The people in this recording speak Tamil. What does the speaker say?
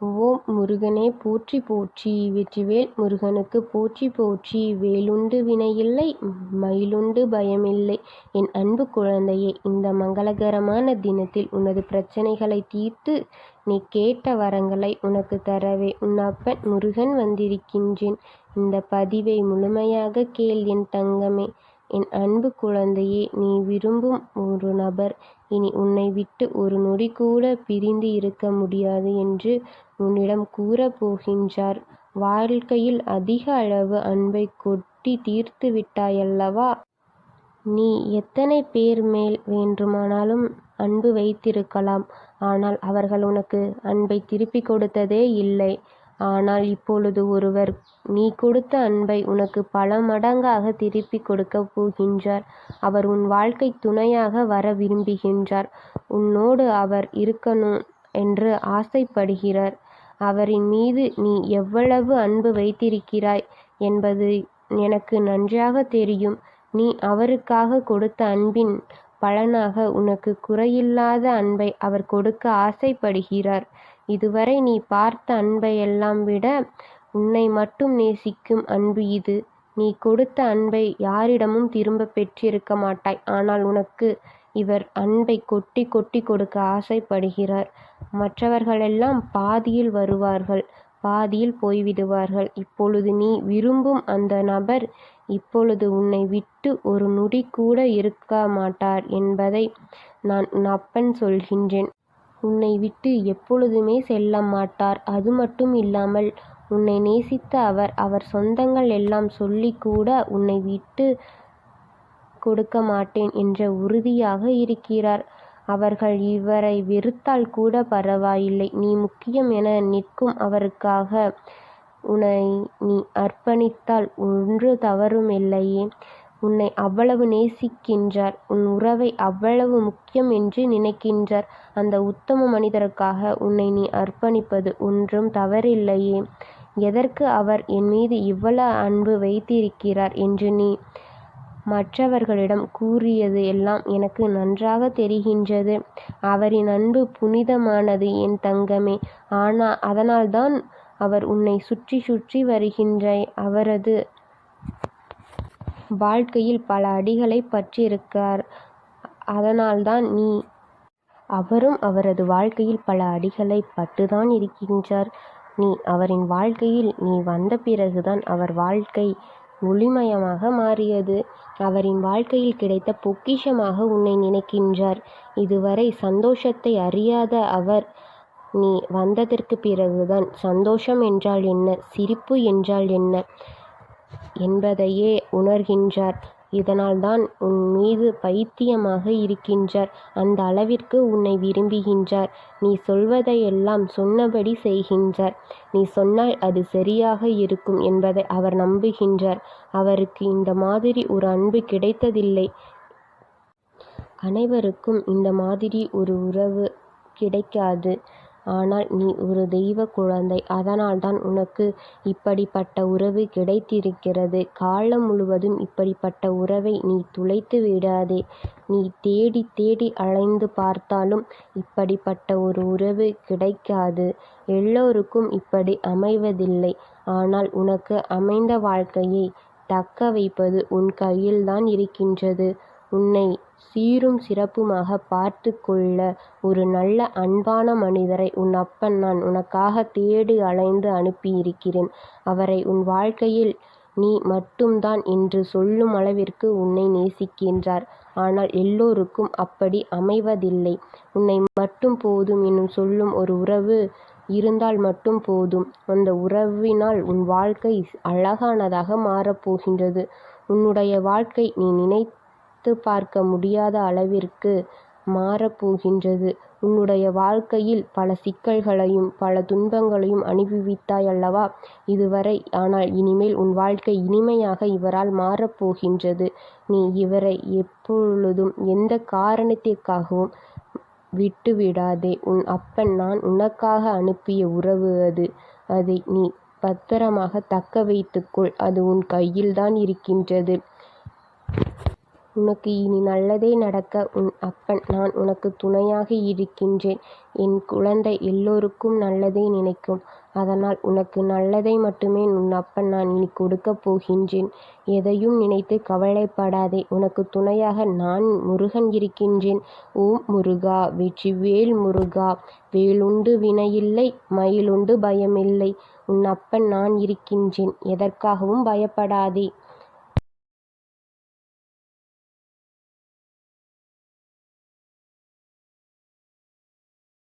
ஓம் முருகனே போற்றி போற்றி. வெற்றிவேல் முருகனுக்கு போற்றி போற்றி. வேலுண்டு வினையில்லை மயிலுண்டு பயமில்லை. என் அன்பு குழந்தையே இந்த மங்களகரமான தினத்தில் உனது பிரச்சனைகளை தீர்த்து நீ கேட்ட வரங்களை உனக்கு தரவே. உன் அப்பன் முருகன் வந்திருக்கின்றேன். இந்த பதிவை முழுமையாக கேள் என் தங்கமே. என் அன்பு குழந்தையே நீ விரும்பும் ஒரு நபர் இனி உன்னை விட்டு ஒரு நொடி கூட பிரிந்து இருக்க முடியாது என்று உன்னிடம் கூறப் போகின்றார். வாழ்க்கையில் அதிக அளவு அன்பை கொட்டி தீர்த்து விட்டாயல்லவா? நீ எத்தனை பேர் மேல் வேண்டுமானாலும் அன்பு வைத்திருக்கலாம். ஆனால் அவர்கள் உனக்கு அன்பை திருப்பிக் கொடுத்ததே இல்லை. ஆனால் இப்பொழுது ஒருவர் நீ கொடுத்த அன்பை உனக்கு பல மடங்காக திருப்பிக் கொடுக்கப் போகின்றார். அவர் உன் வாழ்க்கைத் துணையாக வர விரும்புகின்றார். உன்னோடு அவர் இருக்கணும் என்று ஆசைப்படுகிறார். அவரின் மீது நீ எவ்வளவு அன்பு வைத்திருக்கிறாய் என்பது எனக்கு நன்றாகத் தெரியும். நீ அவருக்காக கொடுத்த அன்பின் பலனாக உனக்கு குறையில்லாத அன்பை அவர் கொடுக்க ஆசைப்படுகிறார். இதுவரை நீ பார்த்த அன்பையெல்லாம் விட உன்னை மட்டும் நேசிக்கும் அன்பு இது. நீ கொடுத்த அன்பை யாரிடமும் திரும்பப் பெற்றிருக்க மாட்டாய். ஆனால் உனக்கு இவர் அன்பை கொட்டி கொட்டி கொடுக்க ஆசைப்படுகிறார். மற்றவர்களெல்லாம் பாதியில் வருவார்கள் பாதியில் போய்விடுவார்கள். இப்பொழுது நீ விரும்பும் அந்த நபர் இப்பொழுது உன்னை விட்டு ஒரு நொடி கூட இருக்க மாட்டார் என்பதை நான் உன் அப்பன் சொல்கின்றேன். உன்னை விட்டு எப்பொழுதுமே செல்ல மாட்டார். அது மட்டும் இல்லாமல் உன்னை நேசித்த அவர் அவர் சொந்தங்கள் எல்லாம் சொல்லிக் கூட உன்னை விட்டுக் கொடுக்க மாட்டேன் என்ற உறுதியாக இருக்கிறார். அவர்கள் இவரை வெறுத்தால் கூட பரவாயில்லை. நீ முக்கியம் என நிற்கும் அவருக்காக உன்னை நீ அர்ப்பணித்தால் ஒன்று தவறுமில்லையே. உன்னை அவ்வளவு நேசிக்கின்றார். உன் உறவை அவ்வளவு முக்கியம் என்று நினைக்கின்றார். அந்த உத்தம மனிதருக்காக உன்னை நீ அர்ப்பணிப்பது ஒன்றும் தவறில்லையே. எதற்கு அவர் என் மீது இவ்வளவு அன்பு வைத்திருக்கிறார் என்று நீ மற்றவர்களிடம் கூறியது எல்லாம் எனக்கு நன்றாக தெரிகின்றது. அவரின் அன்பு புனிதமானது என் தங்கமே. அதனால்தான் அவர் உன்னை சுற்றி சுற்றி வருகின்றாய். அவரது வாழ்க்கையில் பல அடிகளைப் பற்றியிருக்கார் அதனால்தான் நீ அவரும் அவரது வாழ்க்கையில் பல அடிகளைப் பட்டுத்தான் இருக்கின்றார். நீ அவரின் வாழ்க்கையில் நீ வந்த பிறகுதான் அவர் வாழ்க்கை ஒளிமயமாக மாறியது. அவரின் வாழ்க்கையில் கிடைத்த பொக்கிஷமாக உன்னை நினைக்கின்றார். இதுவரை சந்தோஷத்தை அறியாத அவர் நீ வந்ததற்குப் பிறகுதான் சந்தோஷம் என்றால் என்ன சிரிப்பு என்றால் என்ன என்பதையே உணர்கின்றார். இதனால்தான் உன் மீது பைத்தியமாக இருக்கின்றார். அந்த அளவிற்கு உன்னை விரும்புகின்றார். நீ சொல்வதையெல்லாம் சொன்னபடி செய்கின்றார். நீ சொன்னால் அது சரியாக இருக்கும் என்பதை அவர் நம்புகின்றார். அவருக்கு இந்த மாதிரி ஒரு அன்பு கிடைத்ததில்லை. அனைவருக்கும் இந்த மாதிரி ஒரு உறவு கிடைக்காது. ஆனால் நீ ஒரு தெய்வக் குழந்தை. அதனால்தான் உனக்கு இப்படிப்பட்ட உறவு கிடைத்திருக்கிறது. காலம் முழுவதும் இப்படிப்பட்ட உறவை நீ துளைத்து விடாதே. நீ தேடித் தேடி அலைந்து பார்த்தாலும் இப்படிப்பட்ட ஒரு உறவு கிடைக்காது. எல்லோருக்கும் இப்படி அமைவதில்லை. ஆனால் உனக்கு அமைந்த வாழ்க்கையைத் தக்க வைப்பது உன் கையில்தான் இருக்கின்றது. உன்னை சீரும் சிறப்புமாகப் பார்த்துக் கொள்ள ஒரு நல்ல அன்பான மனிதரை உன் அப்பன் நான் உனக்காகத் தேடி அலைந்து அனுப்பியிருக்கிறேன். அவரை உன் வாழ்க்கையில் நீ மட்டும்தான் என்று சொல்லும் அளவிற்கு உன்னை நேசிக்கின்றார். ஆனால் எல்லோருக்கும் அப்படி அமைவதில்லை. உன்னை மட்டும் போதும் என்னும் சொல்லும் ஒரு உறவு இருந்தால் மட்டும் போதும். அந்த உறவினால் உன் வாழ்க்கை அழகானதாக மாறப் போகின்றது. உன்னுடைய வாழ்க்கை நீ நினைத்து பார்க்க முடியாத அளவிற்கு மாறப் போகின்றது. உன்னுடைய வாழ்க்கையில் பல சிக்கல்களையும் பல துன்பங்களையும் அனுபவித்தாய் அல்லவா இதுவரை. ஆனால் இனிமேல் உன் வாழ்க்கை இனிமையாக இவரால் மாறப் போகின்றது. நீ இவரை எப்பொழுதும் எந்தக் காரணத்திற்காகவும் விட்டுவிடாதே. உன் அப்பன் நான் உனக்காக அனுப்பிய உறவு அது. அதை நீ பத்திரமாகத் தக்க வைத்துக்கொள் அது உன் கையில்தான் இருக்கின்றது. உனக்கு இனி நல்லதே நடக்க உன் அப்பன் நான் உனக்கு துணையாக இருக்கின்றேன். என் குழந்தை எல்லோருக்கும் நல்லதே நினைக்கும். அதனால் உனக்கு நல்லதை மட்டுமே உன் அப்பன் நான் இனி கொடுக்கப் போகின்றேன். எதையும் நினைத்து கவலைப்படாதே. உனக்கு துணையாக நான் முருகன் இருக்கின்றேன். ஓம் முருகா வெற்றிவேல் முருகா வேலுண்டு வினையில்லை மயிலுண்டு பயமில்லை. உன் அப்பன் நான் இருக்கின்றேன். எதற்காகவும் பயப்படாதே.